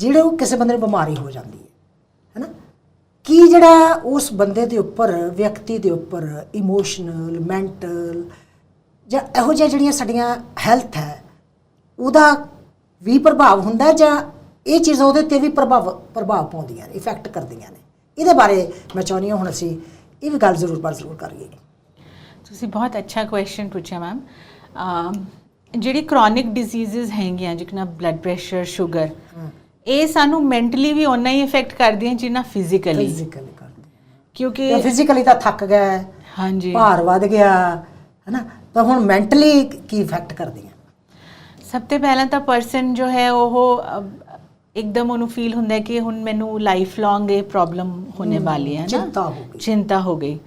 ਜਿਹੜੇ ਉਹ ਕਿਸੇ ਬੰਦੇ ਨੂੰ ਬਿਮਾਰੀ ਹੋ ਜਾਂਦੀ ਹੈ ਹੈਨਾ? ਕੀ ਜਿਹੜਾ ਉਸ ਬੰਦੇ ਦੇ ਉੱਪਰ ਵਿਅਕਤੀ ਦੇ ਉੱਪਰ ਇਮੋਸ਼ਨਲ ਮੈਂਟਲ ਜਾਂ ਇਹੋ ਜਿਹੀਆਂ ਜਿਹੜੀਆਂ ਸਾਡੀਆਂ ਹੈਲਥ ਹੈ ਉਹਦਾ ਵੀ ਪ੍ਰਭਾਵ ਹੁੰਦਾ ਜਾਂ ਇਹ ਚੀਜ਼ਾਂ ਉਹਦੇ ਤੇ ਵੀ ਪ੍ਰਭਾਵ ਪ੍ਰਭਾਵ ਪਾਉਂਦੀਆਂ ਨੇ ਇਫੈਕਟ ਕਰਦੀਆਂ ਨੇ? ਇਹਦੇ ਬਾਰੇ ਮੈਂ ਚਾਹੁੰਦੀ ਹਾਂ ਹੁਣ ਅਸੀਂ ਇਹ ਵੀ ਗੱਲ ਜ਼ਰੂਰ ਪਰ ਜ਼ਰੂਰ ਕਰੀਏ। ਤੁਸੀਂ ਬਹੁਤ ਅੱਛਾ ਕੁਐਸਚਨ ਪੁੱਛਿਆ ਮੈਮ ਜਿਹੜੀ ਕ੍ਰੋਨਿਕ ਡਿਜ਼ੀਜ਼ਸ ਹੈਗੀਆਂ ਜਿਕਨਾ ਬਲੱਡ ਪ੍ਰੈਸ਼ਰ ਸ਼ੂਗਰ ਇਹ ਸਾਨੂੰ ਮੈਂਟਲੀ ਵੀ ਓਨਾ ਹੀ ਇਫੈਕਟ ਕਰਦੀਆਂ ਜਿੰਨਾ ਫਿਜ਼ੀਕਲੀ ਫਿਜ਼ੀਕਲੀ ਕਰਦੇ ਕਿਉਂਕਿ ਫਿਜ਼ੀਕਲੀ ਤਾਂ ਥੱਕ ਗਿਆ ਹੈ, ਹਾਂਜੀ। ਭਾਰ ਵੱਧ ਗਿਆ ਹੈਨਾ? ਤਾਂ ਹੁਣ ਮੈਂਟਲੀ ਕੀ ਇਫੈਕਟ ਕਰਦੀਆਂ ਸਭ ਤੋਂ ਪਹਿਲਾਂ ਤਾਂ ਪਰਸਨ ਜੋ ਹੈ ਉਹ ਇੱਕਦਮ ਉਹਨੂੰ ਫੀਲ ਹੁੰਦਾ ਹੈ ਕਿ ਹੁਣ ਮੈਨੂੰ ਲਾਈਫ ਲੌਂਗ ਇਹ ਪ੍ਰੋਬਲਮ ਹੋਣੇ ਵਾਲੀ ਹੈ ਨਾ ਚਿੰਤਾ ਹੋ ਗਈ। ਚਿੰਤਾ ਹੋ ਗਈ।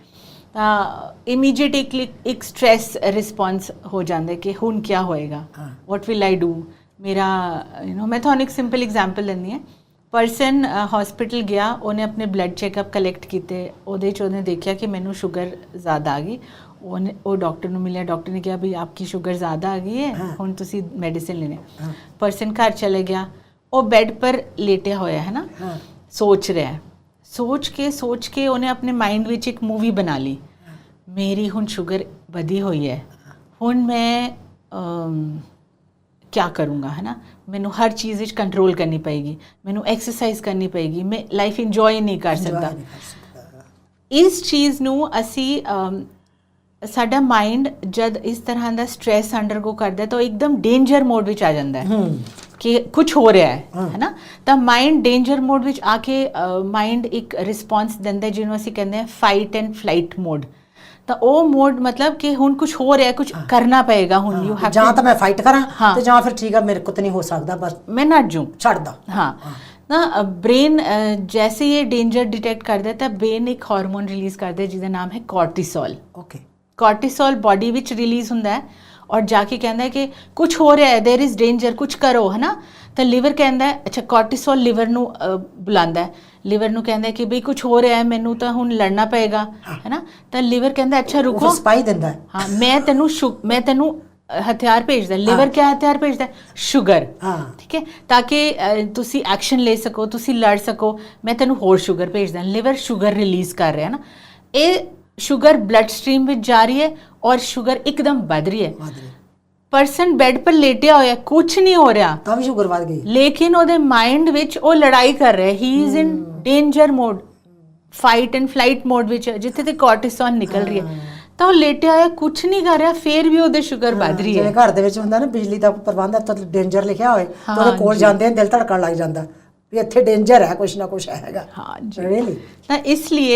ਤਾਂ ਇਮੀਡੀਏਟ ਇੱਕ ਇੱਕ ਸਟ੍ਰੈਸ ਰਿਸਪੌਂਸ ਹੋ ਜਾਂਦਾ ਹੈ ਕਿ ਹੁਣ ਕੀ ਹੋਏਗਾ। ਵਾਟ ਵਿਲ ਆਈ ਡੂ ਮੇਰਾ ਯੂ نو ਮੈਂ ਤੁਹਾਨੂੰ ਇੱਕ ਸਿੰਪਲ ਐਗਜ਼ਾਮਪਲ ਦਿੰਦੀ ਹਾਂ ਪਰਸਨ ਹਸਪੀਟਲ ਗਿਆ ਉਹਨੇ ਆਪਣੇ ਬਲੱਡ ਚੈੱਕਅਪ ਕਲੈਕਟ ਕੀਤੇ ਉਹਦੇ ਚ ਉਹਨੇ ਦੇਖਿਆ ਕਿ ਮੈਨੂੰ ਸ਼ੂਗਰ ਜ਼ਿਆਦਾ ਆ ਗਈ ਉਹਨੇ ਉਹ ਡਾਕਟਰ ਨੂੰ ਮਿਲਿਆ ਡਾਕਟਰ ਨੇ ਕਿਹਾ ਵੀ ਆਪਕੀ ਸ਼ੂਗਰ ਜ਼ਿਆਦਾ ਆ ਗਈ ਹੈ। ਹੁਣ ਤੁਸੀਂ ਮੈਡੀਸਿਨ ਲੈਣੇ। ਪਰਸਨ ਘਰ ਚਲੇ ਗਿਆ ਉਹ ਬੈੱਡ ਪਰ ਲੇਟਿਆ ਹੋਇਆ ਹੈ ਨਾ ਸੋਚ ਰਿਹਾ ਹੈ ਸੋਚ ਕੇ ਸੋਚ ਕੇ ਉਹਨੇ ਆਪਣੇ ਮਾਈਂਡ ਵਿੱਚ ਇੱਕ ਮੂਵੀ ਬਣਾ ਲਈ ਮੇਰੀ ਹੁਣ ਸ਼ੂਗਰ ਵਧੀ ਹੋਈ ਹੈ ਹੁਣ ਮੈਂ ਕੀ ਕਰੂੰਗਾ ਹੈ ਨਾ ਮੈਨੂੰ ਹਰ ਚੀਜ਼ ਵਿੱਚ ਕੰਟਰੋਲ ਕਰਨੀ ਪਏਗੀ ਮੈਨੂੰ ਐਕਸਰਸਾਈਜ਼ ਕਰਨੀ ਪਏਗੀ ਮੈਂ ਲਾਈਫ ਇੰਜੋਏ ਨਹੀਂ ਕਰ ਸਕਦਾ। ਇਸ ਚੀਜ਼ ਨੂੰ ਅਸੀਂ ਸਾਡਾ ਮਾਈਂਡ ਜਦ ਇਸ ਤਰ੍ਹਾਂ ਦਾ ਸਟ्रेस ਅੰਡਰਗੋ ਕਰਦਾ ਤਾਂ ਇੱਕਦਮ ਡੇਂਜਰ ਮੋਡ ਵਿੱਚ ਆ ਜਾਂਦਾ ਹੈ। ਕਿ ਕੁਝ ਹੋ ਰਿਹਾ ਹੈ ਹਾਂ। ਹੈ ਨਾ ਤਾਂ ਮਾਈਂਡ ਡੇਂਜਰ ਮੋਡ ਵਿੱਚ ਆ ਕੇ ਮਾਈਂਡ ਇੱਕ ਰਿਸਪੌਂਸ ਦਿੰਦਾ ਜਿਹਨੂੰ ਅਸੀਂ ਕਹਿੰਦੇ ਹਾਂ ਫਾਈਟ ਐਂਡ ਫਲਾਈਟ ਮੋਡ ਤਾਂ ਉਹ ਮੋਡ ਮਤਲਬ ਕਿ ਹੁਣ ਕੁਝ ਹੋ ਰਿਹਾ ਕੁਝ ਕਰਨਾ ਪਏਗਾ ਹੁਣ ਯੂ ਹਾਂ, ਹੈਵ ਜਾਂ ਤਾਂ ਮੈਂ ਫਾਈਟ ਕਰਾਂ ਹਾਂ। ਤੇ ਜਾਂ ਫਿਰ ਠੀਕ ਆ ਮੇਰੇ ਕੋਲ ਤਾਂ ਨਹੀਂ ਹੋ ਸਕਦਾ ਬਸ ਮੈਂ ਨਾ ਜੂ ਛੱਡ ਦਾਂ हाँ ना ब्रेन जैसे ये डेंजर डिटेक्ट कर देता है ब्रेन एक हार्मोन रिलीज करता है ਜਿਹਦਾ ਨਾਮ ਹੈ ਕੋਰਟੀਸੋਲ ਓਕੇ ਕੋਰਟੀਸੋਲ ਬਾਡੀ ਵਿੱਚ ਰਿਲੀਜ਼ ਹੁੰਦਾ ਹੈ ਔਰ ਜਾ ਕੇ ਕਹਿੰਦਾ ਹੈ ਕਿ ਕੁਝ ਹੋ ਰਿਹਾ ਹੈ देयर इज डेंजर ਕੁਝ ਕਰੋ ਹੈ ਨਾ ਤਾਂ ਲਿਵਰ ਕਹਿੰਦਾ ਅੱਛਾ ਕੋਰਟੀਸੋਲ ਲਿਵਰ ਨੂੰ ਬੁਲਾਉਂਦਾ ਲਿਵਰ ਨੂੰ ਕਹਿੰਦਾ ਕਿ ਬਈ ਕੁਝ ਹੋ ਰਿਹਾ ਹੈ ਮੈਨੂੰ ਤਾਂ ਹੁਣ ਲੜਨਾ ਪਏਗਾ ਹੈ। ਨਾ? ਤਾਂ ਲਿਵਰ ਕਹਿੰਦਾ ਅੱਛਾ ਰੁਕੋ। ਸਪਾਈ ਦਿੰਦਾ ਹੈ। ਮੈਂ ਤੈਨੂੰ ਮੈਂ ਤੈਨੂੰ ਹਥਿਆਰ ਭੇਜਦਾ ਲਿਵਰ ਕਿਆ ਹਥਿਆਰ ਭੇਜਦਾ? ਸ਼ੂਗਰ ਹਾਂ। ਠੀਕ ਹੈ? ਤਾਂ ਕਿ ਤੁਸੀਂ ਐਕਸ਼ਨ ਲੈ ਸਕੋ ਤੁਸੀਂ ਲੜ ਸਕੋ। ਮੈਂ ਤੈਨੂੰ ਹੋਰ ਸ਼ੂਗਰ ਭੇਜਦਾ ਲਿਵਰ ਸ਼ੂਗਰ ਰਿਲੀਜ਼ ਕਰ ਰਿਹਾ ਨਾ? ਇਹ ਸ਼ੂਗਰ ਬਲੱਡ ਸਟ੍ਰੀਮ ਵਿੱਚ ਜਾ ਰਹੀ ਹੈ ਔਰ ਸ਼ੂਗਰ ਇੱਕਦਮ ਵੱਧ ਰਹੀ ਹੈ। ਪਰਸਨ ਬੈੱਡ ਪਰ ਲੇਟਿਆ ਹੋਇਆ ਕੁਝ ਨਹੀਂ ਹੋ ਰਿਹਾ ਤਾਂ ਵੀ ਸ਼ੂਗਰ ਵੱਧ ਗਈ ਲੇਕਿਨ ਉਹਦੇ ਮਾਈਂਡ ਵਿੱਚ ਉਹ ਲੜਾਈ ਕਰ ਰਿਹਾ he is in danger mode fight and flight mode ਵਿੱਚ ਹੈ, ਜਿੱਥੇ ਤੇ ਕੋਰਟਿਸੋਲ ਨਿਕਲ ਰਹੀ ਹੈ ਤਾਂ ਉਹ ਲੇਟਿਆ ਹੋਇਆ ਕੁਝ ਨਹੀਂ ਕਰ ਰਿਹਾ ਫੇਰ ਵੀ ਉਹਦੇ ਸ਼ੂਗਰ ਵੱਧ ਰਹੀ ਜਿਵੇਂ ਹੈ ਘਰ ਦੇ ਵਿੱਚ ਹੁੰਦਾ ਨਾ ਬਿਜਲੀ ਦਾ ਪ੍ਰਬੰਧ ਹੈ ਤਾਂ ਡੇਂਜਰ ਲਿਖਿਆ ਹੋਏ ਤਾਂ ਉਹਦੇ ਕੋਲ। ਜਾਂਦੇ ਆ ਦਿਲ ਧੜਕਣ ਲੱਗ ਜਾਂਦਾ ਵੀ ਇੱਥੇ ਡੇਂਜਰ ਹੈ ਕੁਛ ਨਾ ਕੁਛ ਹੈਗਾ ਹਾਂ ਜੀ ਰੀਲੀ ਤਾਂ ਇਸ ਲਈ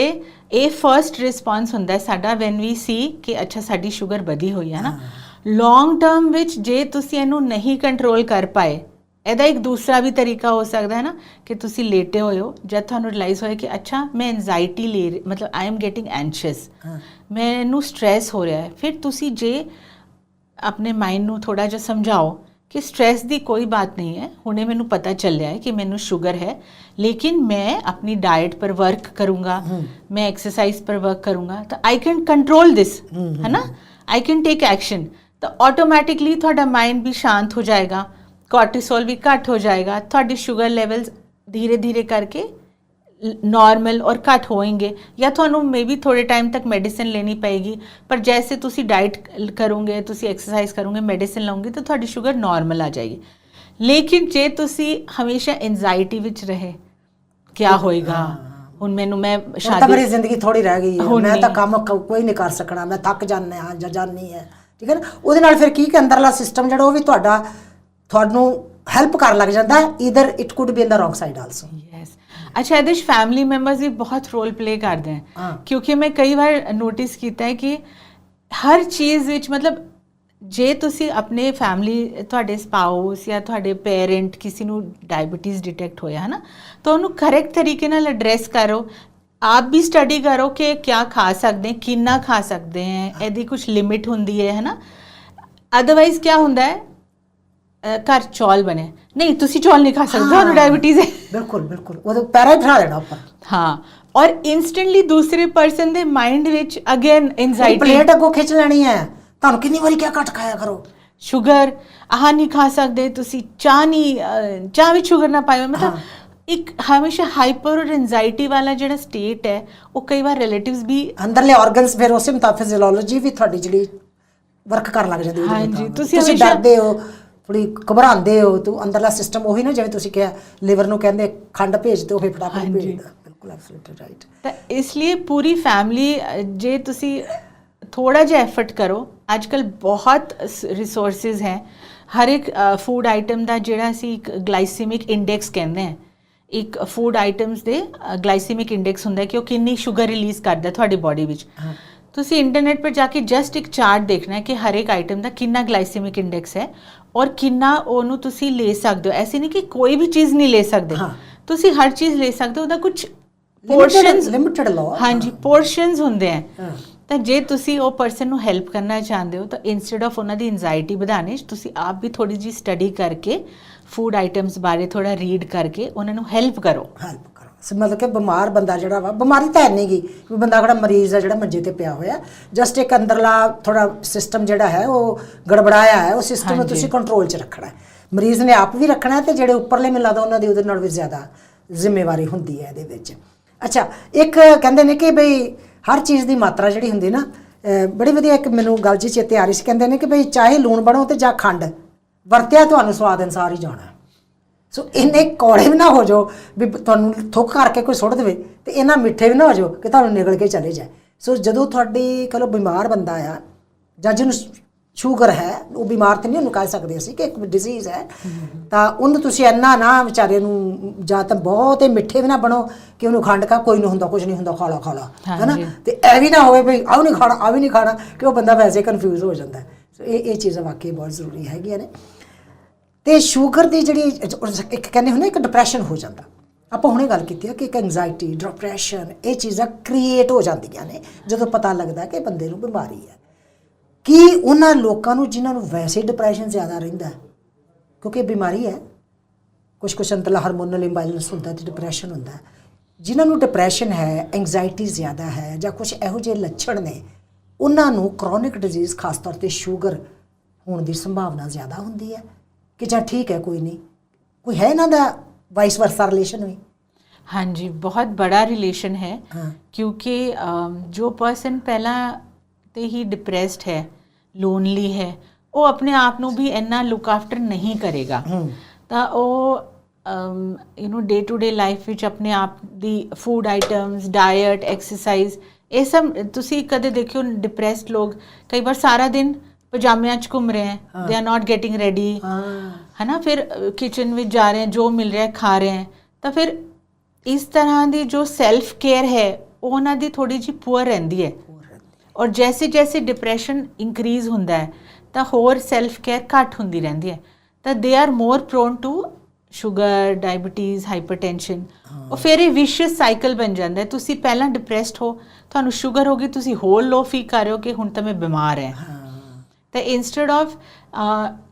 ਇਹ ਫਰਸਟ ਰਿਸਪਾਂਸ ਹੁੰਦਾ ਹੈ ਸਾਡਾ ਵੈਨ ਵੀ ਸੀ ਕਿ ਅੱਛਾ ਸਾਡੀ ਸ਼ੂਗਰ ਵਧੀ ਹੋਈ ਹੈ ਨਾ ਲੌਂਗ ਟਰਮ ਵਿੱਚ ਜੇ ਤੁਸੀਂ ਇਹਨੂੰ ਨਹੀਂ ਕੰਟਰੋਲ ਕਰ ਪਾਏ ਇਹਦਾ ਇੱਕ ਦੂਸਰਾ ਵੀ ਤਰੀਕਾ ਹੋ ਸਕਦਾ ਹੈ ਨਾ ਕਿ ਤੁਸੀਂ ਲੇਟੇ ਹੋਏ ਹੋ ਜਦ ਤੁਹਾਨੂੰ ਰਿਅਲਾਈਜ਼ ਹੋਇਆ ਕਿ ਅੱਛਾ ਮੈਂ ਐਂਜ਼ਾਇਟੀ ਲੈ ਮਤਲਬ ਆਈ ਐਮ ਗੈਟਿੰਗ ਐਂਸ਼ੀਅਸ ਮੈਨੂੰ ਸਟ्रेस ਹੋ ਰਿਹਾ ਹੈ ਫਿਰ ਤੁਸੀਂ ਜੇ ਆਪਣੇ ਮਾਈਂਡ ਨੂੰ ਥੋੜਾ ਜਿਹਾ ਸਮਝਾਓ ਕਿ ਸਟ्रेस ਦੀ ਕੋਈ ਬਾਤ ਨਹੀਂ ਹੈ ਹੁਣੇ ਮੈਨੂੰ ਪਤਾ ਚੱਲਿਆ ਹੈ ਕਿ ਮੈਨੂੰ ਸ਼ੂਗਰ ਹੈ ਲੇਕਿਨ ਮੈਂ ਆਪਣੀ ਡਾਈਟ ਪਰ ਵਰਕ ਕਰੂੰਗਾ ਮੈਂ ਐਕਸਰਸਾਈਜ਼ ਪਰ ਵਰਕ ਕਰੂੰਗਾ ਤਾਂ ਆਈ ਕੈਨ ਕੰਟਰੋਲ ਦਿਸ ਹੈ ਨਾ ਆਈ ਕੈਨ ਟੇਕ ਐਕਸ਼ਨ ਤਾਂ ਆਟੋਮੈਟਿਕਲੀ ਤੁਹਾਡਾ ਮਾਈਂਡ ਵੀ ਸ਼ਾਂਤ ਹੋ ਜਾਏਗਾ ਕੋਰਟੀਸੋਲ ਵੀ ਘੱਟ ਹੋ ਜਾਏਗਾ ਤੁਹਾਡੀ ਸ਼ੂਗਰ ਲੈਵਲਸ ਧੀਰੇ ਧੀਰੇ ਕਰਕੇ ਨਾਰਮਲ ਔਰ ਘੱਟ ਹੋਣਗੇ ਜਾਂ ਤੁਹਾਨੂੰ ਮੇਬੀ ਥੋੜੇ ਟਾਈਮ ਤੱਕ ਮੈਡੀਸਿਨ ਲੈਣੀ ਪਏਗੀ ਪਰ ਜੈਸੇ ਤੁਸੀਂ ਡਾਈਟ ਕਰੋਗੇ ਤੁਸੀਂ ਐਕਸਰਸਾਈਜ਼ ਕਰੋਗੇ ਮੈਡੀਸਿਨ ਲਓਗੇ ਤਾਂ ਤੁਹਾਡੀ ਸ਼ੂਗਰ ਨਾਰਮਲ ਆ ਜਾਏਗੀ। ਲੇਕਿਨ ਜੇ ਤੁਸੀਂ ਹਮੇਸ਼ਾ ਐਂਜ਼ਾਈਟੀ ਵਿੱਚ ਰਹੇ ਕੀ ਹੋਏਗਾ? ਹੁਣ ਮੈਨੂੰ ਮੈਂ ਹੁਣ ਤਾਂ ਸ਼ਾਦੀ ਮੇਰੀ ਜ਼ਿੰਦਗੀ ਥੋੜੀ ਰਹਿ ਗਈ ਹੈ। ਮੈਂ ਤਾਂ। ਕੰਮ ਕੋਈ ਨਹੀਂ ਕਰ ਸਕਣਾ। ਮੈਂ ਥੱਕ ਜਾਂਦਾ ਹਾਂ ਜਾਂ ਜਾਨੀ ਹੈ। ਠੀਕ ਹੈ ਨਾ? ਉਹਦੇ ਨਾਲ ਫਿਰ ਕੀ ਕਿ ਅੰਦਰਲਾ ਸਿਸਟਮ ਜਿਹੜਾ ਉਹ ਵੀ ਤੁਹਾਡਾ ਤੁਹਾਨੂੰ ਹੈਲਪ ਕਰਨ ਲੱਗ ਜਾਂਦਾ ਹੈ। It could be in the wrong side also yes ਅੱਛਾ ਇਹਦੇ ਵਿੱਚ ਫੈਮਿਲੀ ਮੈਂਬਰਸ ਵੀ ਬਹੁਤ ਰੋਲ ਪਲੇ ਕਰਦੇ ਹਨ। ਕਿਉਂਕਿ ਮੈਂ ਕਈ ਵਾਰ ਨੋਟਿਸ ਕੀਤਾ ਹੈ ਕਿ ਹਰ ਚੀਜ਼ ਵਿੱਚ ਮਤਲਬ ਜੇ ਤੁਸੀਂ ਆਪਣੇ ਫੈਮਿਲੀ ਤੁਹਾਡੇ ਸਪਾਊਸ ਜਾਂ ਤੁਹਾਡੇ ਪੇਰੈਂਟ ਕਿਸੇ ਨੂੰ ਡਾਇਬੀਟੀਜ਼ ਡਿਟੈਕਟ ਹੋਇਆ ਹੈ ਨਾ ਤਾਂ ਉਹਨੂੰ ਕਰੈਕਟ ਤਰੀਕੇ ਨਾਲ ਐਡਰੈਸ ਕਰੋ। ਆਪ ਵੀ ਸਟੱਡੀ ਕਰੋ ਕਿ ਕਿਆ ਖਾ ਸਕਦੇ हैं, ਕਿੰਨਾ ਖਾ ਸਕਦੇ ਹੈ ਇਹਦੀ ਕੁਝ ਲਿਮਿਟ ਹੁੰਦੀ ਹੈ ਹੈ ਨਾ ਅਦਰਵਾਈਜ਼ ਕੀ ਹੁੰਦਾ ਹੈ? ਅ, ਘਰ ਚੌਲ ਬਣੇ। ਨਹੀਂ ਤੁਸੀਂ ਚੌਲ ਨਹੀਂ ਖਾ ਸਕਦੇ ਤੁਹਾਨੂੰ ਡਾਇਬੀਟੀਜ਼ ਹੈ। ਬਿਲਕੁਲ ਬਿਲਕੁਲ। ਉਹਦੇ ਪੈਰਾ ਹੀ ਬਿਠਾ ਦੇਣਾ ਉੱਪਰ ਹਾਂ ਔਰ ਇਨਸਟੈਂਟਲੀ ਦੂਸਰੇ ਪਰਸਨ ਦੇ ਮਾਈਂਡ ਵਿੱਚ ਅਗੇਨ ਐਂਜ਼ਾਈਟੀ ਪਲੇਟ ਅੱਗੋਂ ਖਿੱਚ ਲੈਣੀ ਹੈ। ਤੁਹਾਨੂੰ ਕਿੰਨੀ ਵਾਰੀ ਕਿਆ ਘਟ ਖਾਇਆ ਕਰੋ? ਸ਼ੂਗਰ ਆਹ ਨਹੀਂ ਖਾ ਸਕਦੇ ਤੁਸੀਂ ਚਾਹ ਨਹੀਂ ਅਹ, ਚਾਹ ਵਿੱਚ ਸ਼ੂਗਰ ਨਾ ਪਾਇਓ। ਮਤਲਬ ਹਾਂ। ਇੱਕ ਹਮੇਸ਼ਾ ਹਾਈਪਰ ਔਰ ਐਂਜ਼ਾਈਟੀ ਵਾਲਾ ਜਿਹੜਾ ਸਟੇਟ ਹੈ ਉਹ ਕਈ ਵਾਰ ਰਿਲੇਟਿਵਸ ਵੀ ਅੰਦਰਲੇ ਆਰਗਨਸ ਫਿਰ ਉਸੇ ਮੁਤਾਬਕ ਫਿਜ਼ੀਓਲੋਜੀ ਵੀ ਤੁਹਾਡੀ ਜਿਹੜੀ ਵਰਕ ਕਰਨ ਲੱਗ ਜਾਂਦੀ ਉਹਦੇ ਹਾਂਜੀ, ਮੁਤਾਬਕ। ਤੁਸੀਂ ਤੁਸੀਂ ਹਮੇਸ਼ਾ- ਡਰਦੇ ਹੋ ਥੋੜੀ ਘਬਰਾਉਂਦੇ ਹੋ ਤੂੰ ਅੰਦਰਲਾ ਸਿਸਟਮ ਉਹੀ ਨਾ ਜਿਵੇਂ ਤੁਸੀਂ ਕਿਹਾ ਲਿਵਰ ਨੂੰ ਕਹਿੰਦੇ ਖੰਡ ਭੇਜ ਦਿਓ ਫਿਰ ਫਟਾਫਟ ਹਾਂਜੀ। ਭੇਜਦਾ ਬਿਲਕੁਲ ਐਬਸੋਲੂਟਲੀ ਰਾਈਟ ਤਾਂ ਇਸ ਲਈ ਪੂਰੀ ਫੈਮਿਲੀ ਜੇ ਤੁਸੀਂ ਥੋੜਾ ਜਿਹਾ ਐਫਰਟ ਕਰੋ ਅੱਜਕੱਲ ਬਹੁਤ ਰਿਸੋਰਸਸ ਹੈ ਹਰ ਇੱਕ ਫੂਡ ਆਈਟਮ ਦਾ ਜਿਹੜਾ ਅਸੀਂ ਇੱਕ ਗਲਾਈਸੀਮਿਕ ਇੰਡੈਕਸ ਕਹਿੰਦੇ ਹਾਂ ਇੱਕ ਫੂਡ ਆਈਟਮਸ ਦੇ ਗਲਾਈਸੀਮਿਕ ਇੰਡੈਕਸ ਹੁੰਦਾ ਹੈ ਕਿ ਉਹ ਕਿੰਨੀ ਸ਼ੂਗਰ ਰਿਲੀਜ਼ ਕਰਦਾ ਤੁਹਾਡੀ ਬਾਡੀ ਵਿੱਚ। ਤੁਸੀਂ ਇੰਟਰਨੈਟ ਪਰ ਜਾ ਕੇ ਜਸਟ ਇੱਕ ਚਾਰਟ ਦੇਖਣਾ ਹੈ ਕਿ ਹਰ ਇੱਕ ਆਈਟਮ ਦਾ ਕਿੰਨਾ ਗਲਾਈਸੀਮਿਕ ਇੰਡੈਕਸ ਹੈ ਔਰ ਕਿੰਨਾ ਉਹਨੂੰ ਤੁਸੀਂ ਲੈ ਸਕਦੇ ਹੋ। ਐਸੀ ਨਹੀਂ ਕਿ ਕੋਈ ਵੀ ਚੀਜ਼ ਨਹੀਂ ਲੈ ਸਕਦੇ। ਤੁਸੀਂ ਹਰ ਚੀਜ਼ ਲੈ ਸਕਦੇ ਹੋ ਉਹਦਾ ਕੁਝ ਪੋਰਸ਼ਨਸ limited law। ਹਾਂਜੀ ਪੋਰਸ਼ਨਸ ਹੁੰਦੇ ਆ ਤਾਂ ਜੇ ਤੁਸੀਂ ਉਹ ਪਰਸਨ ਨੂੰ ਹੈਲਪ ਕਰਨਾ ਚਾਹੁੰਦੇ ਹੋ ਤਾਂ ਇਨਸਟੈਡ ਆਫ ਉਹਨਾਂ ਦੀ ਐਂਜ਼ਾਇਟੀ ਵਧਾਣੇ ਤੁਸੀਂ ਆਪ ਵੀ ਥੋੜੀ ਜੀ ਸਟੱਡੀ ਕਰਕੇ ਫੂਡ ਆਈਟਮਸ ਬਾਰੇ ਥੋੜਾ ਰੀਡ ਕਰਕੇ ਉਹਨਾਂ ਨੂੰ ਹੈਲਪ ਕਰੋ। ਹੈਲਪ ਕਰੋ। ਸੋ ਮਤਲਬ ਕਿ ਬਿਮਾਰ ਬੰਦਾ ਜਿਹੜਾ ਵਾ ਬਿਮਾਰੀ ਤਾਂ ਹੈ ਨਹੀਂ ਗੀ ਵੀ ਬੰਦਾ ਕਿਹੜਾ ਮਰੀਜ਼ ਆ ਜਿਹੜਾ ਮੰਜੇ ਤੇ ਪਿਆ ਹੋਇਆ। ਜਸਟ ਇੱਕ ਅੰਦਰਲਾ ਥੋੜਾ ਸਿਸਟਮ ਜਿਹੜਾ ਹੈ ਉਹ ਗੜਬੜਾਇਆ ਹੈ ਉਹ ਸਿਸਟਮ ਨੂੰ ਹਾਂਜੀ। ਤੁਸੀਂ ਕੰਟਰੋਲ 'ਚ ਰੱਖਣਾ ਹੈ। ਮਰੀਜ਼ ਨੇ ਆਪ ਵੀ ਰੱਖਣਾ ਹੈ ਤੇ ਜਿਹੜੇ ਉੱਪਰਲੇ ਮੈਨੂੰ ਲੱਗਦਾ ਉਹਨਾਂ ਦੀ ਉਹਦੇ ਨਾਲ ਵੀ ਜ਼ਿਆਦਾ ਜ਼ਿੰਮੇਵਾਰੀ ਹੁੰਦੀ ਹੈ ਇਹਦੇ ਵਿੱਚ। ਅੱਛਾ ਇੱਕ ਕਹਿੰਦੇ ਨੇ ਕਿ ਬਈ ਹਰ ਚੀਜ਼ ਦੀ ਮਾਤਰਾ ਜਿਹੜੀ ਹੁੰਦੀ ਨਾ ਬੜੀ ਵਧੀਆ ਇੱਕ ਮੈਨੂੰ ਗੱਲ ਜੀ ਚੇਤੇ ਆ ਰਹੀ ਸੀ। ਕਹਿੰਦੇ ਨੇ ਕਿ ਬਈ ਚਾਹੇ ਲੂਣ ਬਣੋ ਤੇ ਜਾਂ ਖੰਡ, ਵਰਤਿਆ ਤੁਹਾਨੂੰ ਸਵਾਦ ਅਨਸਾਰ ਹੀ ਜਾਣਾ। ਸੋ ਇੰਨੇ ਕੌੜੇ ਵੀ ਨਾ ਹੋ ਜਾਓ ਵੀ ਤੁਹਾਨੂੰ ਥੁੱਕ ਕਰਕੇ ਕੋਈ ਸੁੱਟ ਦੇਵੇ ਤੇ ਇਹਨਾਂ ਮਿੱਠੇ ਵੀ ਨਾ ਹੋ ਜਾਓ ਕਿ ਤੁਹਾਨੂੰ ਨਿਗਲ ਕੇ ਚਲੇ ਜਾਏ। ਸੋ ਜਦੋਂ ਤੁਹਾਡੀ, ਕਹੋ ਬਿਮਾਰ ਬੰਦਾ ਆ ਜਾਂ ਜਿਹਨੂੰ ਸ਼ੂਗਰ ਹੈ ਉਹ ਬਿਮਾਰ ਤੇ ਨਹੀਂ ਉਹਨੂੰ ਕਹਿ ਸਕਦੇ ਅਸੀਂ ਕਿ ਇੱਕ ਡਿਜ਼ੀਜ਼ ਹੈ। ਤਾਂ ਉਹਨੂੰ ਤੁਸੀਂ ਇੰਨਾ ਨਾ ਵਿਚਾਰੇ ਨੂੰ ਜਾਂ ਤਾਂ ਬਹੁਤ ਹੀ ਮਿੱਠੇ ਵੀ ਨਾ ਬਣੋ ਕਿ ਉਹਨੂੰ ਖੰਡ ਕਾ ਕੋਈ ਨਹੀਂ ਹੁੰਦਾ ਕੁਝ ਨਹੀਂ ਹੁੰਦਾ ਖਾਲਾ ਖਾਲਾ ਹੈਨਾ। ਤੇ ਐ ਵੀ ਨਾ ਹੋਵੇ ਵੀ ਆਹ ਨਹੀਂ ਖਾਣਾ ਆ ਵੀ ਨਹੀਂ ਖਾਣਾ ਕਿ ਉਹ ਬੰਦਾ ਵੈਸੇ ਕਨਫਿਊਜ਼ ਹੋ ਜਾਂਦਾ। ਸੋ ਇਹ ਇਹ ਚੀਜ਼ਾਂ ਵਾਕਈ ਬਹੁਤ ਜ਼ਰੂਰੀ ਹੈਗੀਆਂ ਨੇ। ਤੇ ਸ਼ੂਗਰ ਦੀ ਜਿਹੜੀ ਇੱਕ ਕਹਿੰਦੇ ਹੁੰਦੇ ਇੱਕ ਡਿਪਰੈਸ਼ਨ ਹੋ ਜਾਂਦਾ। ਆਪਾਂ ਹੁਣੇ ਗੱਲ ਕੀਤੀ ਹੈ ਕਿ ਇੱਕ ਐਂਜ਼ਾਈਟੀ ਡਿਪਰੈਸ਼ਨ ਇਹ ਚੀਜ਼ਾਂ ਕ੍ਰੀਏਟ ਹੋ ਜਾਂਦੀਆਂ ਨੇ ਜਦੋਂ ਪਤਾ ਲੱਗਦਾ ਕਿ ਬੰਦੇ ਨੂੰ ਬਿਮਾਰੀ ਹੈ। ਕੀ ਉਹਨਾਂ ਲੋਕਾਂ ਨੂੰ ਜਿਨ੍ਹਾਂ ਨੂੰ ਵੈਸੇ ਡਿਪਰੈਸ਼ਨ ਜ਼ਿਆਦਾ ਰਹਿੰਦਾ ਕਿਉਂਕਿ ਇਹ ਬਿਮਾਰੀ ਹੈ। ਕੁਝ ਕੁਝ ਅੰਤਲਾ ਹਾਰਮੋਨਲ ਇੰਬੈਲੈਂਸ ਹੁੰਦਾ ਤੇ ਡਿਪਰੈਸ਼ਨ ਹੁੰਦਾ। ਜਿਨ੍ਹਾਂ ਨੂੰ ਡਿਪਰੈਸ਼ਨ ਹੈ ਐਂਜ਼ਾਈਟੀ ਜ਼ਿਆਦਾ ਹੈ ਜਾਂ ਕੁਝ ਇਹੋ ਜਿਹੇ ਲੱਛਣ ਨੇ ਉਹਨਾਂ ਨੂੰ ਕ੍ਰੋਨਿਕ ਡਿਜ਼ੀਜ਼ ਖਾਸ ਤੌਰ ਤੇ ਸ਼ੂਗਰ ਹੋਣ ਦੀ ਸੰਭਾਵਨਾ ਜ਼ਿਆਦਾ ਹੁੰਦੀ ਹੈ। ਕਿ ਜਾਂ ਠੀਕ ਹੈ ਕੋਈ ਨਹੀਂ। ਕੋਈ ਹੈ ਇਹਨਾਂ ਦਾ ਵਾਈਸ ਵਰਸਾ ਰਿਲੇਸ਼ਨ ਵੀ? ਹਾਂਜੀ ਬਹੁਤ ਬੜਾ ਰਿਲੇਸ਼ਨ ਹੈ। ਹਾਂ। ਕਿਉਂਕਿ ਅਮ, ਜੋ ਪਰਸਨ ਪਹਿਲਾਂ ਤੇ ਹੀ ਡਿਪਰੈਸਡ ਹੈ ਲੋਨਲੀ ਹੈ ਉਹ ਆਪਣੇ ਆਪ ਨੂੰ ਵੀ ਇੰਨਾ ਲੁੱਕ ਆਫਟਰ ਨਹੀਂ ਕਰੇਗਾ ਹੂੰ ਤਾਂ ਉਹ you know day to day life ਵਿੱਚ ਆਪਣੇ ਆਪ ਦੀ ਫੂਡ ਆਈਟਮਸ ਡਾਈਟ ਐਕਸਰਸਾਈਜ਼ ਇਹ ਸਭ ਤੁਸੀਂ ਕਦੇ ਦੇਖਿਓ ਡਿਪਰੈਸਡ ਲੋਕ ਕਈ ਵਾਰ ਸਾਰਾ ਦਿਨ ਪਜਾਮਿਆਂ 'ਚ ਘੁੰਮ ਰਹੇ ਹੈ they are not getting ready ਹਾਂ ਹਨਾ ਫਿਰ ਕਿਚਨ ਵਿੱਚ ਜਾ ਰਹੇ हैं ਜੋ ਮਿਲ ਰਿਹਾ ਹੈ ਖਾ ਰਹੇ हैं ਤਾਂ ਫਿਰ ਇਸ ਤਰ੍ਹਾਂ ਦੀ ਜੋ ਸੈਲਫ ਕੇਅਰ ਹੈ ਉਹ ਉਹਨਾਂ ਦੀ ਥੋੜੀ ਜਿਹੀ ਪੂਅਰ ਰਹਿੰਦੀ ਹੈ ਔਰ ਜੈਸੇ ਜੈਸੇ ਡਿਪਰੈਸ਼ਨ ਇਨਕਰੀਜ਼ ਹੁੰਦਾ ਹੈ ਤਾਂ ਹੋਰ ਸੈਲਫ ਕੇਅਰ ਘੱਟ ਹੁੰਦੀ ਰਹਿੰਦੀ ਹੈ। ਤਾਂ they are more prone to sugar diabetes hypertension ਉਹ ਫਿਰ ਇਹ ਵਿਸ਼ੀਅਸ ਸਾਈਕਲ ਬਣ ਜਾਂਦਾ ਹੈ। ਤੁਸੀਂ ਪਹਿਲਾਂ ਡਿਪਰੈਸਡ ਹੋ ਤੁਹਾਨੂੰ ਸ਼ੂਗਰ ਹੋ ਗਈ ਤੁਸੀਂ ਹੋਰ ਲੋ ਫੀਲ ਕਰ ਰਹੇ ਹੋ ਕਿ ਹੁਣ ਤਾਂ ਮੈਂ ਬਿਮਾਰ ਹਾਂ। ਹਾਂ। ਤਾਂ ਇਨਸਟੈਡ ਆਫ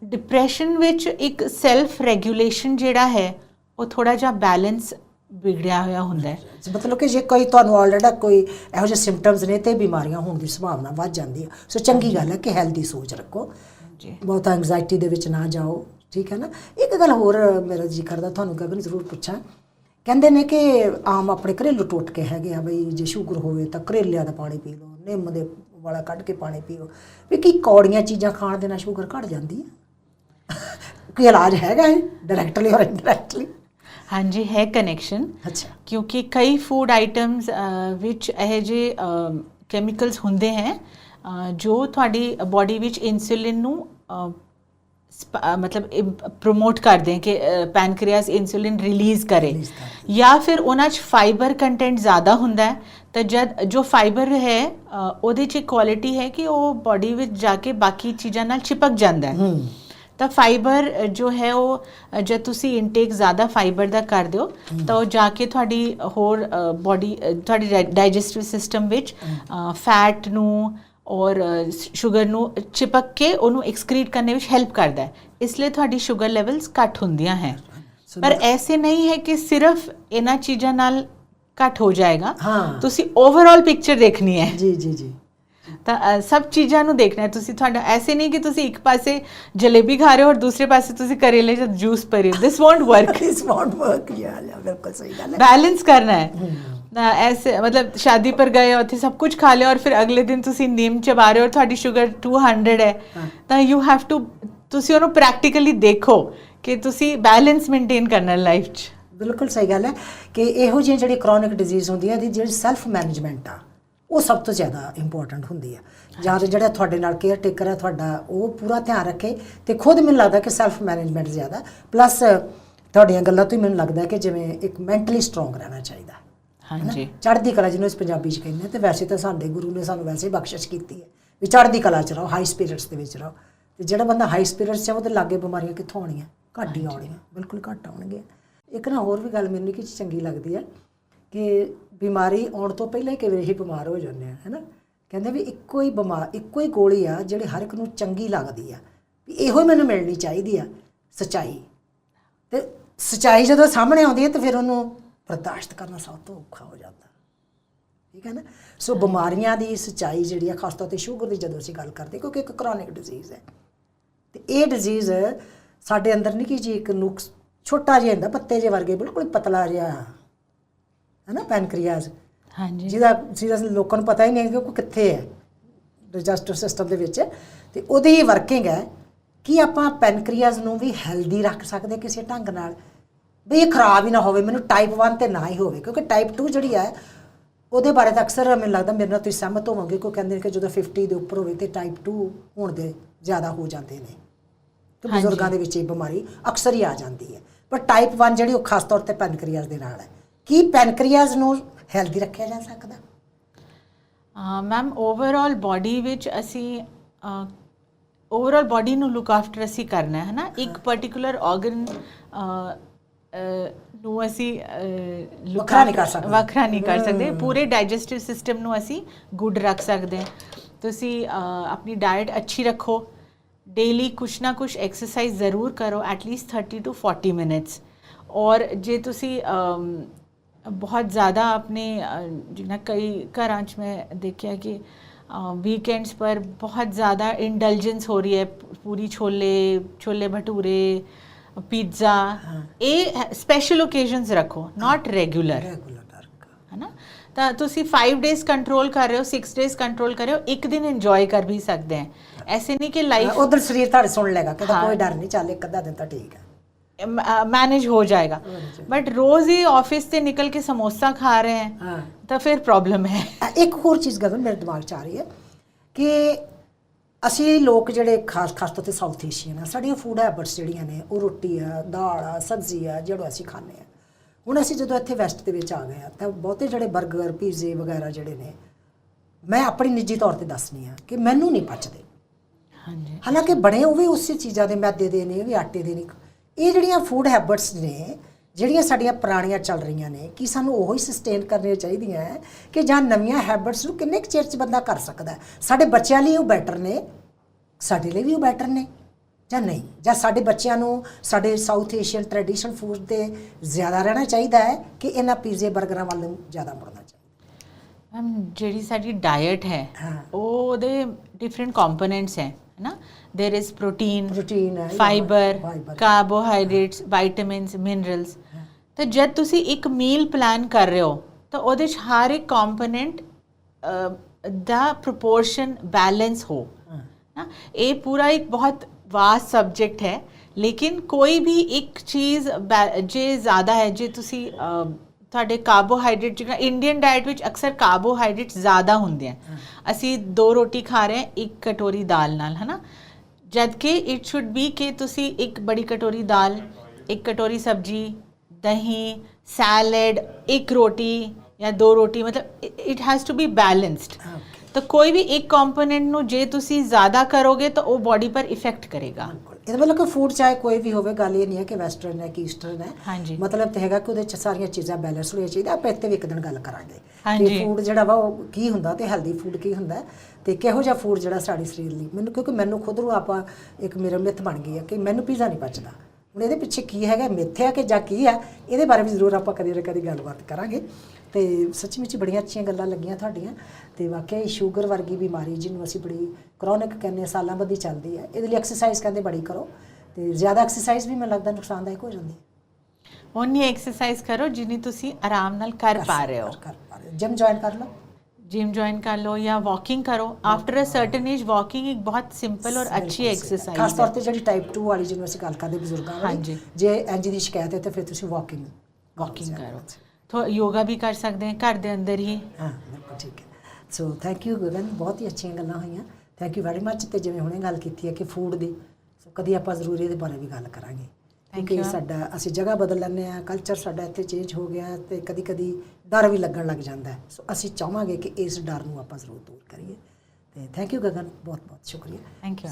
ਡਿਪਰੈਸ਼ਨ ਵਿੱਚ ਇੱਕ ਸੈਲਫ ਰੈਗੂਲੇਸ਼ਨ ਜਿਹੜਾ ਹੈ ਉਹ ਥੋੜਾ ਜਿਹਾ ਬੈਲੈਂਸ ਵਿਗੜਿਆ ਹੋਇਆ ਹੁੰਦਾ ਹੈ। ਮਤਲਬ ਕਿ ਜੇ ਕੋਈ ਤੁਹਾਨੂੰ ਆਲਰੇਡੀ ਕੋਈ ਇਹੋ ਜਿਹੇ ਸਿੰਪਟਮਸ ਨੇ ਤੇ ਬਿਮਾਰੀਆਂ ਹੋਣ ਦੀ ਸੰਭਾਵਨਾ ਵੱਧ ਜਾਂਦੀ ਹੈ। ਸੋ ਚੰਗੀ ਗੱਲ ਹੈ ਕਿ ਹੈਲਦੀ ਸੋਚ ਰੱਖੋ। ਜੀ। ਬਹੁਤ ਐਂਗਜ਼ਾਇਟੀ ਦੇ ਵਿੱਚ ਨਾ ਜਾਓ ਠੀਕ ਹੈ ਨਾ? ਇੱਕ ਗੱਲ ਹੋਰ ਮੇਰਾ ਜੀ ਕਰਦਾ ਤੁਹਾਨੂੰ ਗਗਨ ਜ਼ਰੂਰ ਪੁੱਛਾਂ। ਕਹਿੰਦੇ ਨੇ ਕਿ ਆਮ ਆਪਣੇ ਘਰੇਲੂ ਟੋਟਕੇ ਹੈਗੇ ਆ ਬਈ ਜੇ ਸ਼ੂਗਰ ਹੋਵੇ ਤਾਂ ਕਰੇਲਿਆਂ ਦਾ ਪਾਣੀ ਪੀ ਲਓ ਨਿੰਮ ਦੇ ਵਾਲਾ ਕੱਢ ਕੇ ਪਾਣੀ ਪੀਓ। ਵੀ ਕੀ ਕੌੜੀਆਂ ਚੀਜ਼ਾਂ ਖਾਣ ਦੇ ਨਾਲ ਸ਼ੂਗਰ ਘਟ ਜਾਂਦੀ ਹੈ? ਕੋਈ ਇਲਾਜ ਹੈਗਾ ਹੈ ਡਾਇਰੈਕਟਲੀ ਔਰ ਇਨਡਾਇਰੈਕਟਲੀ ਹਾਂਜੀ ਹੈ ਕਨੈਕਸ਼ਨ ਅੱਛਾ। ਕਿਉਂਕਿ ਕਈ ਫੂਡ ਆਈਟਮਸ ਵਿੱਚ ਇਹ ਜੇ ਕੈਮੀਕਲਸ ਹੁੰਦੇ ਹੈ ਜੋ ਤੁਹਾਡੀ ਬਾਡੀ ਵਿੱਚ ਇਨਸੂਲਿਨ ਨੂੰ ਮਤਲਬ ਪ੍ਰੋਮੋਟ ਕਰਦੇ ਹੈ ਕਿ ਪੈਨਕ੍ਰੀਆਸ ਇਨਸੂਲਿਨ ਰਿਲੀਜ਼ ਕਰੇ। ਜਾਂ ਫਿਰ ਉਹਨਾਂ 'ਚ ਫਾਈਬਰ ਕੰਟੈਂਟ ਜ਼ਿਆਦਾ ਹੁੰਦਾ ਹੈ ਤਾਂ ਜਦ ਜੋ ਫਾਈਬਰ ਹੈ ਉਹਦੇ 'ਚ ਕੁਆਲਿਟੀ ਹੈ ਕਿ ਉਹ ਬਾਡੀ ਵਿੱਚ ਜਾ ਕੇ ਬਾਕੀ ਚੀਜ਼ਾਂ ਨਾਲ ਚਿਪਕ ਜਾਂਦਾ ਹੂੰ। ਤਾਂ ਫਾਈਬਰ ਜੋ ਹੈ ਉਹ ਜਦ ਤੁਸੀਂ ਇਨਟੇਕ ਜ਼ਿਆਦਾ ਫਾਈਬਰ ਦਾ ਕਰਦੇ ਹੋ ਤਾਂ ਉਹ ਜਾ ਕੇ ਤੁਹਾਡੀ ਹੋਰ ਬਾਡੀ ਤੁਹਾਡੀ ਡਾਈਜੈਸਟਿਵ ਸਿਸਟਮ ਵਿੱਚ ਫੈਟ ਨੂੰ ਔਰ ਸ਼ੂਗਰ ਨੂੰ ਚਿਪਕ ਕੇ ਉਹਨੂੰ ਐਕਸਕ੍ਰੀਟ ਕਰਨੇ ਵਿੱਚ ਹੈਲਪ ਕਰਦਾ ਹੈ। ਇਸ ਲਈ ਤੁਹਾਡੀ ਸ਼ੂਗਰ ਲੈਵਲਸ ਘੱਟ ਹੁੰਦੀਆਂ ਹੈ। ਪਰ ਐਸੇ ਨਹੀਂ ਹੈ ਕਿ ਸਿਰਫ ਇਹਨਾਂ ਚੀਜ਼ਾਂ ਨਾਲ ਘੱਟ ਹੋ ਜਾਏਗਾ। ਤੁਸੀਂ ਓਵਰਆਲ ਪਿਕਚਰ ਦੇਖਣੀ ਹੈ। ਜੀ ਜੀ ਜੀ। ਤਾਂ ਸਭ ਚੀਜ਼ਾਂ ਨੂੰ ਦੇਖਣਾ ਹੈ। ਤੁਸੀਂ ਤੁਹਾਡਾ ਐਸੇ ਨਹੀਂ ਕਿ ਤੁਸੀਂ ਇੱਕ ਪਾਸੇ ਜਲੇਬੀ ਖਾ ਰਹੇ ਹੋ ਔਰ ਦੂਸਰੇ ਪਾਸੇ ਤੁਸੀਂ ਕਰੇਲੇ ਦਾ ਜੂਸ ਪੀ ਰਹੇ ਹੋ। This won't work this won't work ਯਾ ਬਿਲਕੁਲ ਸਹੀ ਗੱਲ ਹੈ। ਬੈਲੈਂਸ ਕਰਨਾ ਹੈ। ਨਾ ਐਸੇ ਮਤਲਬ ਸ਼ਾਦੀ ਪਰ ਗਏ ਉੱਥੇ ਸਭ ਕੁਝ ਖਾ ਲਿਆ ਔਰ ਫਿਰ ਅਗਲੇ ਦਿਨ ਤੁਸੀਂ ਨੀਮ ਚਬਾ ਰਹੇ ਹੋ ਤੁਹਾਡੀ ਸ਼ੂਗਰ 200 ਹੈ। ਤਾਂ ਯੂ ਹੈਵ ਟੂ ਤੁਸੀਂ ਉਹਨੂੰ ਪ੍ਰੈਕਟੀਕਲੀ ਦੇਖੋ ਕਿ ਤੁਸੀਂ ਬੈਲੈਂਸ ਮੇਨਟੇਨ ਕਰਨਾ ਲਾਈਫ 'ਚ। ਬਿਲਕੁਲ ਸਹੀ ਗੱਲ ਹੈ ਕਿ ਇਹੋ ਜਿਹੀ ਜਿਹੜੀ ਕ੍ਰੋਨਿਕ ਡਿਜ਼ੀਜ਼ ਹੁੰਦੀ ਹੈ ਦੀ ਜਿਹੜੀ ਸੈਲਫ ਮੈਨੇਜਮੈਂਟ ਆ ਉਹ ਸਭ ਤੋਂ ਜ਼ਿਆਦਾ ਇੰਪੋਰਟੈਂਟ ਹੁੰਦੀ ਆ ਜਾਂ ਤਾਂ ਜਿਹੜਾ ਤੁਹਾਡੇ ਨਾਲ ਕੇਅਰ ਟੇਕਰ ਹੈ ਤੁਹਾਡਾ ਉਹ ਪੂਰਾ ਧਿਆਨ ਰੱਖੇ ਤੇ ਖੁਦ ਮੈਨੂੰ ਲੱਗਦਾ ਕਿ ਸੈਲਫ ਮੈਨੇਜਮੈਂਟ ਜ਼ਿਆਦਾ। ਪਲੱਸ ਤੁਹਾਡੀਆਂ ਗੱਲਾਂ ਤੋਂ ਹੀ ਮੈਨੂੰ ਲੱਗਦਾ ਕਿ ਜਿਵੇਂ ਇੱਕ ਮੈਂਟਲੀ ਸਟਰੋਂਗ ਰਹਿਣਾ ਚਾਹੀਦਾ। ਹੈ ਹਾਂਜੀ। ਚੜ੍ਹਦੀ ਕਲਾ ਜਿਹਨੂੰ ਇਸ ਪੰਜਾਬੀ ਚ ਕਹਿੰਦੇ ਆ ਤੇ ਵੈਸੇ ਤਾਂ ਸਾਡੇ ਗੁਰੂ ਨੇ ਸਾਨੂੰ ਵੈਸੇ ਹੀ ਬਖਸ਼ਿਸ਼ ਕੀਤੀ ਹੈ ਵੀ ਚੜ੍ਹਦੀ ਕਲਾ ਚ ਰਹੋ ਹਾਈ ਸਪਿਰਿਟਸ ਦੇ ਵਿੱਚ ਰਹੋ। ਤੇ ਜਿਹੜਾ ਬੰਦਾ ਹਾਈ ਸਪਿਰਿਟਸ ਚ ਆ ਉਹਦੇ ਲਾਗੇ ਬਿਮਾਰੀਆਂ ਕਿੱਥੋਂ ਆਉਣੀਆਂ? ਘੱਟ ਹੀ ਆਉਣੀਆਂ ਬਿਲਕੁਲ ਘੱਟ ਆਉਣਗੀਆਂ ਇੱਕ ਨਾ ਹੋਰ ਵੀ ਗੱਲ ਮੈਨੂੰ ਕਿ ਚੰਗੀ ਲੱਗਦੀ ਹੈ ਕਿ ਬਿਮਾਰੀ ਆਉਣ ਤੋਂ ਪਹਿਲਾਂ ਹੀ ਕਿਵੇਂ ਹੀ ਬਿਮਾਰ ਹੋ ਜਾਂਦੇ ਆ ਹੈਨਾ? ਕਹਿੰਦੇ ਵੀ ਇੱਕੋ ਹੀ ਬਿਮਾਰ ਇੱਕੋ ਹੀ ਗੋਲੀ ਆ ਜਿਹੜੀ ਹਰ ਇੱਕ ਨੂੰ ਚੰਗੀ ਲੱਗਦੀ ਆ। ਵੀ ਇਹੋ ਹੀ ਮੈਨੂੰ ਮਿਲਣੀ ਚਾਹੀਦੀ ਆ, ਸਚਾਈ। ਤੇ ਸਚਾਈ ਜਦੋਂ ਸਾਹਮਣੇ ਆਉਂਦੀ ਹੈ ਤੇ ਫਿਰ ਉਹਨੂੰ ਬਰਦਾਸ਼ਤ ਕਰਨਾ ਸਭ ਤੋਂ ਔਖਾ ਹੋ ਜਾਂਦਾ। ਠੀਕ ਹੈ ਨਾ? ਸੋ ਬਿਮਾਰੀਆਂ ਦੀ ਸਚਾਈ ਜਿਹੜੀ ਆ, ਖਾਸ ਤੌਰ ਤੇ ਸ਼ੂਗਰ ਦੀ ਜਦੋਂ ਅਸੀਂ ਗੱਲ ਕਰਦੇ, ਕਿਉਂਕਿ ਇੱਕ ਕ੍ਰੋਨਿਕ ਡਿਜ਼ੀਜ਼ ਹੈ। ਤੇ ਇਹ ਡਿਜ਼ੀਜ਼ ਸਾਡੇ ਅੰਦਰ ਨਿੱਕੀ ਜੀ ਇੱਕ ਨੁਕਸ ਛੋਟਾ ਜਿਹਾ ਹੁੰਦਾ, ਪੱਤੇ ਜਿਹੇ ਵਰਗੇ, ਬਿਲਕੁਲ ਪਤਲਾ ਜਿਹਾ ਹੈ ਨਾ ਪੈਨਕ੍ਰੀਆਸ? ਹਾਂਜੀ। ਜਿਹਦਾ ਜਿਹਦਾ ਲੋਕਾਂ ਨੂੰ ਪਤਾ ਹੀ ਨਹੀਂ ਕਿ ਉਹ ਕਿੱਥੇ ਹੈ ਡਾਈਜੈਸਟਿਵ ਸਿਸਟਮ ਦੇ ਵਿੱਚ। ਤੇ ਉਹਦੀ ਵਰਕਿੰਗ ਹੈ ਕਿ ਆਪਾਂ ਪੈਨਕ੍ਰੀਆਸ ਨੂੰ ਵੀ ਹੈਲਦੀ ਰੱਖ ਸਕਦੇ ਕਿਸੇ ਢੰਗ ਨਾਲ। ਵੀ ਇਹ ਖਰਾਬ ਹੀ ਨਾ ਹੋਵੇ ਮੈਨੂੰ ਟਾਈਪ 1 ਤੇ ਨਾ ਹੀ ਹੋਵੇ ਕਿਉਂਕਿ ਟਾਈਪ 2 ਜਿਹੜੀ ਹੈ ਉਹਦੇ ਬਾਰੇ ਤਾਂ ਅਕਸਰ ਮੈਨੂੰ ਲੱਗਦਾ ਮੇਰੇ ਨਾਲ ਤੁਸੀਂ ਸਹਿਮਤ ਹੋਵੋਗੇ ਕੋਈ ਕਹਿੰਦੇ ਨੇ ਕਿ ਜਦੋਂ 50 ਦੇ ਉੱਪਰ ਹੋਵੇ ਤੇ ਟਾਈਪ 2 ਹੋਣ ਦੇ ਜ਼ਿਆਦਾ ਹੋ ਜਾਂਦੇ ਨੇ। ਤੇ। ਬਜ਼ੁਰਗਾਂ ਦੇ ਵਿੱਚ ਇਹ ਬਿਮਾਰੀ ਅਕਸਰ ਹੀ ਆ ਜਾਂਦੀ ਹੈ। ਪਰ ਟਾਈਪ 1 ਜਿਹੜੀ ਉਹ ਖਾਸ ਤੌਰ ਤੇ ਪੈਨਕ੍ਰੀਆਸ ਦੇ ਨਾਲ ਹੈ। ਕੀ ਪੈਨਕ੍ਰੀਆਸ ਨੂੰ ਹੈਲਦੀ ਰੱਖਿਆ ਜਾ ਸਕਦਾ? ਮੈਮ ਓਵਰਆਲ ਬਾਡੀ ਵਿੱਚ ਅਸੀਂ ਓਵਰਆਲ ਬਾਡੀ ਨੂੰ ਲੁੱਕ ਆਫਟਰ ਅਸੀਂ ਕਰਨਾ ਹੈ ਨਾ ਇੱਕ ਪਾਰਟਿਕੂਲਰ ਆਰਗਨ ਨੂੰ ਅਸੀਂ ਵੱਖਰਾ ਨਹੀਂ ਕਰ ਸਕਦੇ। ਵੱਖਰਾ ਨਹੀਂ ਕਰ ਸਕਦੇ। ਪੂਰੇ ਡਾਈਜੈਸਟਿਵ ਸਿਸਟਮ ਨੂੰ ਅਸੀਂ ਗੁੱਡ ਰੱਖ ਸਕਦੇ ਹਾਂ। ਤੁਸੀਂ ਆਪਣੀ ਡਾਈਟ ਅੱਛੀ ਰੱਖੋ। ਡੇਲੀ ਕੁਛ ਨਾ ਕੁਛ ਐਕਸਰਸਾਈਜ਼ ਜ਼ਰੂਰ ਕਰੋ ਐਟਲੀਸਟ 30 ਟੂ 40 ਮਿੰਟਸ ਔਰ ਜੇ ਤੁਸੀਂ ਅਮ, ਬਹੁਤ ਜ਼ਿਆਦਾ ਆਪਣੇ ਅ, ਜਿਵੇਂ ਕਈ ਘਰਾਂ 'ਚ ਮੈਂ ਦੇਖਿਆ ਕਿ ਵੀਕਐਂਡਸ ਪਰ ਬਹੁਤ ਜ਼ਿਆਦਾ ਇੰਡਲਜੈਂਸ ਹੋ ਰਹੀ ਹੈ ਪ- ਪੂਰੀ ਛੋਲੇ ਛੋਲੇ ਭਟੂਰੇ ਪੀਜ਼ਾ ਇਹ ਸਪੈਸ਼ਲ ਓਕੇਜ਼ਨਸ ਰੱਖੋ ਨਾਟ ਰੈਗੂਲਰ ਰੈਗੂਲਰ ਡਾਰਕ ਹੈਨਾ ਤਾਂ ਤੁਸੀਂ 5 ਡੇਜ਼ ਕੰਟਰੋਲ ਕਰ ਰਹੇ ਹੋ 6 ਡੇਜ਼ ਕੰਟਰੋਲ ਕਰ ਰਹੇ ਹੋ ਇੱਕ ਦਿਨ ਇੰਜੋਏ ਕਰ ਵੀ ਸਕਦੇ ਹੈ ਐਸੇ ਨਹੀਂ ਕਿ ਲਾਈਫ ਉਧਰ ਸਰੀਰ ਤੁਹਾਡੇ ਸੁਣ ਲੈਗਾ ਕਿ ਹਾਂ। ਕੋਈ ਡਰ ਨਹੀਂ ਚੱਲ ਇੱਕ ਅੱਧਾ ਦਿਨ ਤਾਂ ਠੀਕ ਹੈ ਮੈਨੇਜ ਹੋ ਜਾਏਗਾ। ਬਟ ਰੋਜ਼ ਹੀ ऑफिस 'ਤੇ ਨਿਕਲ ਕੇ ਸਮੋਸਾ ਖਾ ਰਹੇ ਹਾਂ ਤਾਂ ਫਿਰ ਪ੍ਰੋਬਲਮ ਹੈ। ਇੱਕ ਹੋਰ ਚੀਜ਼ ਗਗਨ ਮੇਰੇ ਦਿਮਾਗ 'ਚ ਆ ਰਹੀ ਹੈ ਕਿ ਅਸੀਂ ਲੋਕ ਜਿਹੜੇ ਖਾਸ ਖਾਸ ਤੌਰ ਤੇ ਸਾਊਥ ਏਸ਼ੀਅਨ ਆ ਸਾਡੀਆਂ ਫੂਡ ਹੈਬਿਟਸ ਜਿਹੜੀਆਂ ਨੇ ਉਹ ਰੋਟੀ ਆ ਦਾਲ ਆ ਸਬਜ਼ੀ ਆ ਜਿਹੜਾ ਅਸੀਂ ਖਾਂਦੇ ਆ ਹੁਣ ਅਸੀਂ ਜਦੋਂ ਇੱਥੇ ਵੈਸਟ ਦੇ ਵਿੱਚ ਆ ਗਏ ਆ ਤਾਂ ਬਹੁਤੇ ਜਿਹੜੇ 버ਗਰ ਪੀਜ਼ੇ ਵਗੈਰਾ ਜਿਹੜੇ ਨੇ ਮੈਂ ਆਪਣੀ ਨਿੱਜੀ ਤੌਰ ਤੇ ਦੱਸਣੀ ਆ ਕਿ ਮੈਨੂੰ ਨਹੀਂ ਪਚਦੇ। हाँ ਹਾਲਾਂਕਿ ਬਣੇ ਉਹ ਵੀ ਉਸੇ ਚੀਜ਼ਾਂ ਦੇ ਮੈਦੇ ਦੇ ਨੇ ਵੀ ਆਟੇ ਦੇ ਨੇ ਇਹ ਜਿਹੜੀਆਂ ਫੂਡ ਹੈਬਿਟਸ ਨੇ ਜਿਹੜੀਆਂ ਸਾਡੀਆਂ ਪੁਰਾਣੀਆਂ ਚੱਲ ਰਹੀਆਂ ਨੇ ਕੀ ਸਾਨੂੰ ਉਹੀ ਸਸਟੇਨ ਕਰਨੀਆਂ ਚਾਹੀਦੀਆਂ ਹੈ ਕਿ ਜਾਂ ਨਵੀਆਂ ਹੈਬਿਟਸ ਨੂੰ ਕਿੰਨੇ ਕੁ ਚਿਰ ਚ ਬੰਦਾ ਕਰ ਸਕਦਾ ਹੈ? ਸਾਡੇ ਬੱਚਿਆਂ ਲਈ ਉਹ ਬੈਟਰ ਨੇ ਸਾਡੇ ਲਈ ਵੀ ਉਹ ਬੈਟਰ ਨੇ ਜਾਂ ਨਹੀਂ ਜਾਂ ਸਾਡੇ ਬੱਚਿਆਂ ਨੂੰ ਸਾਡੇ ਸਾਊਥ ਏਸ਼ੀਅਨ ਟ੍ਰੈਡੀਸ਼ਨਲ ਫੂਡ ਤੇ ਜ਼ਿਆਦਾ ਰਹਿਣਾ ਚਾਹੀਦਾ ਹੈ ਕਿ ਇਹਨਾਂ ਪੀਜ਼ੇ 버ਗਰਾਂ ਵੱਲ ਨੂੰ ਜ਼ਿਆਦਾ ਮੁੜਨਾ ਚਾਹੀਦਾ ਮੈਮ ਜਿਹੜੀ ਸਾਡੀ ਡਾਈਟ ਹੈ ਹਾਂ। ਉਹ ਉਹਦੇ ਡਿਫਰੈਂਟ ਕੰਪੋਨੈਂਟਸ ਹੈ ਨਾ देयर इज प्रोटीन ਪ੍ਰੋਟੀਨ ਹੈ fibre fiber, carbohydrates vitamins minerals ਤਾਂ ਜਦ ਤੁਸੀਂ ਇੱਕ ਮੀਲ ਪਲਾਨ ਕਰ ਰਹੇ ਹੋ ਤਾਂ ਉਹਦੇ 'ਚ ਹਰ ਇੱਕ ਕੰਪੋਨੈਂਟ ਦਾ ਪ੍ਰੋਪੋਰਸ਼ਨ ਬੈਲੈਂਸ ਹੋ ਹਾਂ। ਨਾ ਇਹ ਪੂਰਾ ਇੱਕ ਬਹੁਤ ਵਾਸਟ ਸਬਜੈਕਟ ਹੈ ਲੇਕਿਨ ਕੋਈ ਵੀ ਇੱਕ ਚੀਜ਼ ਬੈ- ਜੇ ਜ਼ਿਆਦਾ ਹੈ ਜੇ ਤੁਸੀਂ ਅ, ਤੁਹਾਡੇ ਕਾਰਬੋਹਾਈਡਰੇਟ ਜਿਹੜਾ ਇੰਡੀਅਨ ਡਾਈਟ ਵਿੱਚ ਅਕਸਰ ਕਾਰਬੋਹਾਈਡਰੇਟ ਜ਼ਿਆਦਾ ਹੁੰਦੇ ਆ। ਅਸੀਂ ਦੋ ਰੋਟੀ ਖਾ ਰਹੇ ਹਾਂ ਇੱਕ ਕਟੋਰੀ ਦਾਲ ਨਾਲ ਹਨਾ? ਜਦ ਕਿ ਇਟ ਸ਼ੁੱਡ ਬੀ ਕਿ ਤੁਸੀਂ ਇੱਕ ਬੜੀ ਕਟੋਰੀ ਦਾਲ ਇੱਕ ਕਟੋਰੀ ਸਬਜੀ ਦਹੀਂ ਸੈਲਡ ਇੱਕ ਰੋਟੀ ਜਾਂ ਦੋ ਰੋਟੀ ਮਤਲਬ it has to be balanced. ਤਾਂ ਕੋਈ ਵੀ ਇੱਕ ਕੰਪੋਨੈਂਟ ਨੂੰ ਜੇ ਤੁਸੀਂ ਜ਼ਿਆਦਾ ਕਰੋਗੇ ਤਾਂ ਉਹ ਬਾਡੀ ਪਰ ਇਫੈਕਟ ਕਰੇਗਾ। ਇਹਦਾ ਮਤਲਬ ਕਿ ਫੂਡ ਚਾਹੇ ਕੋਈ ਵੀ ਹੋਵੇ ਗੱਲ ਇਹ ਨਹੀਂ ਹੈ ਕਿ ਵੈਸਟਰਨ ਹੈ ਕਿ ਈਸਟਰਨ ਹੈ ਹਾਂਜੀ। ਮਤਲਬ ਤੇ ਹੈਗਾ ਕਿ ਉਹਦੇ ਚ ਸਾਰੀਆਂ ਚੀਜ਼ਾਂ ਬੈਲੈਂਸ ਹੋਣੀਆਂ ਚਾਹੀਦੀਆਂ ਆਪਾਂ ਇੱਥੇ ਵੀ ਇੱਕ ਦਿਨ ਗੱਲ ਕਰਾਂਗੇ। ਕਿ ਫੂਡ ਜਿਹੜਾ ਵਾ ਉਹ ਕੀ ਹੁੰਦਾ ਤੇ ਹੈਲਦੀ ਫੂਡ ਕੀ ਹੁੰਦਾ ਤੇ ਕਿਹੋ ਜਿਹਾ ਫੂਡ ਜਿਹੜਾ ਸਾਡੇ ਸਰੀਰ ਲਈ ਮੈਨੂੰ ਕਿਉਂਕਿ ਮੈਨੂੰ ਖੁਦ ਨੂੰ ਆਪਾਂ ਇੱਕ ਮੇਰਾ ਮਿੱਥ ਬਣ ਗਈ ਹੈ ਕਿ ਮੈਨੂੰ ਪੀਜ਼ਾ ਨਹੀਂ ਪਚਦਾ ਹੁਣ ਇਹਦੇ ਪਿੱਛੇ ਕੀ ਹੈਗਾ ਮਿੱਥਿਆ ਕਿ ਜਾਂ ਕੀ ਹੈ ਇਹਦੇ ਬਾਰੇ ਵੀ ਜ਼ਰੂਰ ਆਪਾਂ ਕਦੇ ਨਾ ਕਦੇ ਗੱਲਬਾਤ ਕਰਾਂਗੇ। ਤੇ ਸੱਚੀ ਮੁੱਚੀ ਬੜੀਆਂ ਅੱਛੀਆਂ ਗੱਲਾਂ ਲੱਗੀਆਂ ਤੁਹਾਡੀਆਂ। ਤੇ ਵਾਕਿਆ ਹੀ ਸ਼ੂਗਰ ਵਰਗੀ ਬਿਮਾਰੀ ਜਿਹਨੂੰ ਅਸੀਂ ਬੜੀ ਕ੍ਰੋਨਿਕ ਕਹਿੰਦੇ ਹਾਂ, ਸਾਲਾਂ ਬੱਧੀ ਚੱਲਦੀ ਹੈ। ਇਹਦੇ ਲਈ ਐਕਸਰਸਾਈਜ਼ ਕਹਿੰਦੇ ਬੜੀ ਕਰੋ। ਤੇ ਜ਼ਿਆਦਾ ਐਕਸਰਸਾਈਜ਼ ਵੀ ਮੈਨੂੰ ਲੱਗਦਾ ਨੁਕਸਾਨਦਾਇਕ ਹੋ ਜਾਂਦੀ ਹੈ। ਓਨੀ ਐਕਸਰਸਾਈਜ਼ ਕਰੋ ਜਿੰਨੀ ਤੁਸੀਂ ਆਰਾਮ ਨਾਲ ਕਰ ਪਾ ਰਹੇ ਹੋ। ਕਰ ਪਾ ਰਹੇ ਹੋ। ਜਿਮ ਜੁਆਇਨ ਕਰ ਲਓ। जिम ज्वाइन कर लो या वॉकिंग करो after a certain age walking एक बहुत सिंपल और अच्छी ਖਾਸ एक्सरसाइज ਤੌਰ है ਤੇ ਜਿਹੜੀ ਟਾਈਪ 2 ਵਾਲੀ ਜਿਹਨੂੰ ਅਸੀਂ ਗੱਲ ਕਰਦੇ ਬਜ਼ੁਰਗਾਂ ਵਾਲੀ ਹਾਂਜੀ। ਜੇ ਇੰਜ ਦੀ ਸ਼ਿਕਾਇਤ ਹੈ ਤਾਂ ਫਿਰ ਤੁਸੀਂ ਵਾਕਿੰਗ वॉकिंग करो तो योगा भी कर सकते हैं घर के अंदर ही ਹਾਂ ਬਿਲਕੁਲ ਠੀਕ ਹੈ ਸੋ ਥੈਂਕ ਯੂ ਗਗਨ ਬਹੁਤ ਹੀ ਅੱਛੀਆਂ ਗੱਲਾਂ ਹੋਈਆਂ ਥੈਂਕ ਯੂ ਵੈਰੀ ਮੱਚ ਤੇ ਜਿਵੇਂ ਹੁਣੇ ਗੱਲ ਕੀਤੀ ਹੈ ਕਿ ਫੂਡ ਦੀ ਸੋ ਕਦੀ ਆਪਾਂ ਜ਼ਰੂਰ ਇਹਦੇ ਬਾਰੇ ਵੀ ਗੱਲ ਕਰਾਂਗੇ ਕਿ ਸਾਡਾ ਅਸੀਂ ਜਗ੍ਹਾ ਬਦਲ ਲੈਂਦੇ ਆ ਕਲਚਰ ਸਾਡਾ ਇੱਥੇ ਚੇਂਜ ਹੋ ਗਿਆ ਤੇ ਕਦੀ ਕਦੀ ਡਰ ਵੀ ਲੱਗਣ ਲੱਗ ਜਾਂਦਾ ਸੋ ਅਸੀਂ ਚਾਹਾਂਗੇ ਕਿ ਇਸ ਡਰ ਨੂੰ ਆਪਾਂ ਜ਼ਰੂਰ ਦੂਰ ਕਰੀਏ। ਤੇ ਥੈਂਕ ਯੂ ਗਗਨ ਬਹੁਤ ਬਹੁਤ ਸ਼ੁਕਰੀਆ ਥੈਂਕ ਯੂ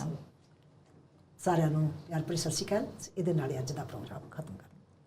ਸਾਰਿਆਂ ਨੂੰ ਯਾਰ ਭਰੀ ਸਤਿ ਸ਼੍ਰੀ ਅਕਾਲ। ਇਹਦੇ ਨਾਲ ਅੱਜ ਦਾ ਪ੍ਰੋਗਰਾਮ ਖਤਮ ਕਰ